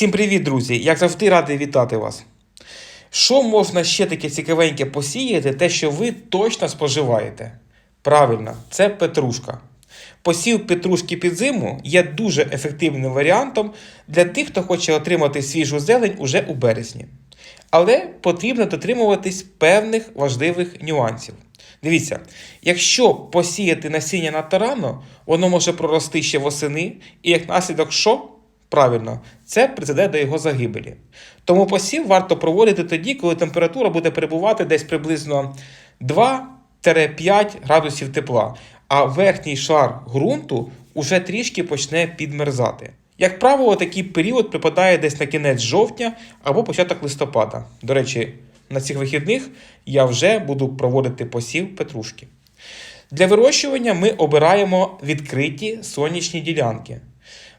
Всім привіт, друзі! Як завжди, радий вітати вас. Що можна ще таке цікавеньке посіяти, те, що ви точно споживаєте? Правильно, це петрушка. Посів петрушки під зиму є дуже ефективним варіантом для тих, хто хоче отримати свіжу зелень уже у березні. Але потрібно дотримуватись певних важливих нюансів. Дивіться, якщо посіяти насіння надто рано, воно може прорости ще восени, і як наслідок що? Правильно, це призведе до його загибелі. Тому посів варто проводити тоді, коли температура буде перебувати десь приблизно 2-5 градусів тепла, а верхній шар ґрунту уже трішки почне підмерзати. Як правило, такий період припадає десь на кінець жовтня або початок листопада. До речі, на цих вихідних я вже буду проводити посів петрушки. Для вирощування ми обираємо відкриті сонячні ділянки.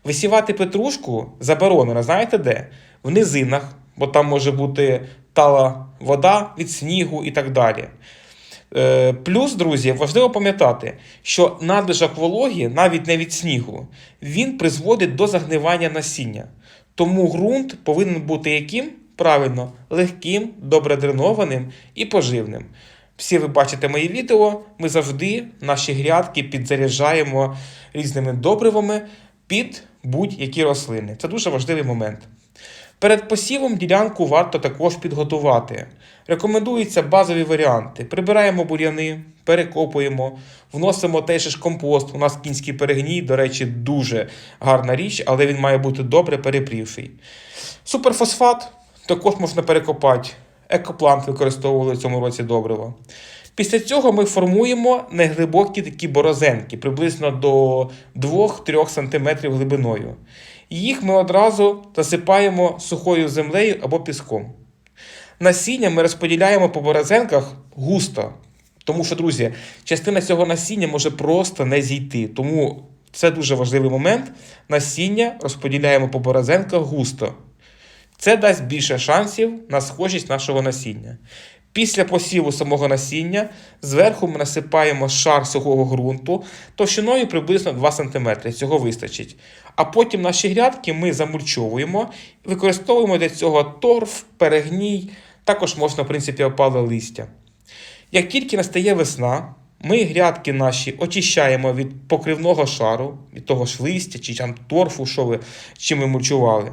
Висівати петрушку заборонено, знаєте де? В низинах, бо там може бути тала вода від снігу і так далі. Е, Плюс, друзі, важливо пам'ятати, що надлишок вологі, навіть не від снігу, він призводить до загнивання насіння. Тому ґрунт повинен бути яким? Правильно, легким, добре дренованим і поживним. Всі ви бачите мої відео, ми завжди наші грядки підзаряджаємо різними добривами під будь-які рослини. Це дуже важливий момент. Перед посівом ділянку варто також підготувати. Рекомендуються базові варіанти. Прибираємо бур'яни, перекопуємо, вносимо же ж компост. У нас кінський перегній, до речі, дуже гарна річ, але він має бути добре перепрівший. Суперфосфат також можна перекопати. Екоплант використовували в цьому році добриво. Після цього ми формуємо неглибокі такі борозенки, приблизно до 2-3 см глибиною. Їх ми одразу засипаємо сухою землею або піском. Насіння ми розподіляємо по борозенках густо. Тому що, друзі, частина цього насіння може просто не зійти. Тому це дуже важливий момент. Насіння розподіляємо по борозенках густо. Це дасть більше шансів на схожість нашого насіння. Після посіву самого насіння зверху ми насипаємо шар сухого ґрунту товщиною приблизно 2 см. Цього вистачить. А потім наші грядки ми замульчовуємо, використовуємо для цього торф, перегній, також можна, в принципі, опале листя. Як тільки настає весна, ми грядки наші очищаємо від покривного шару, від того ж листя чи там торфу, що ви, чим ви мульчували.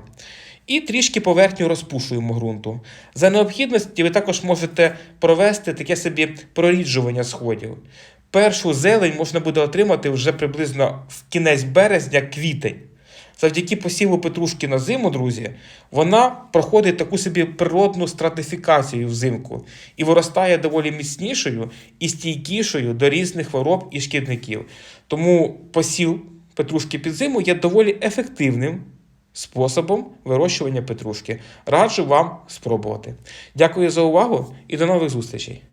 І трішки поверхню розпушуємо ґрунту. За необхідності ви також можете провести таке собі проріджування сходів. Першу зелень можна буде отримати вже приблизно в кінець березня, квітень. Завдяки посіву петрушки на зиму, друзі, вона проходить таку собі природну стратифікацію взимку і виростає доволі міцнішою і стійкішою до різних хвороб і шкідників. Тому посів петрушки під зиму є доволі ефективним способом вирощування петрушки. Раджу вам спробувати. Дякую за увагу і до нових зустрічей!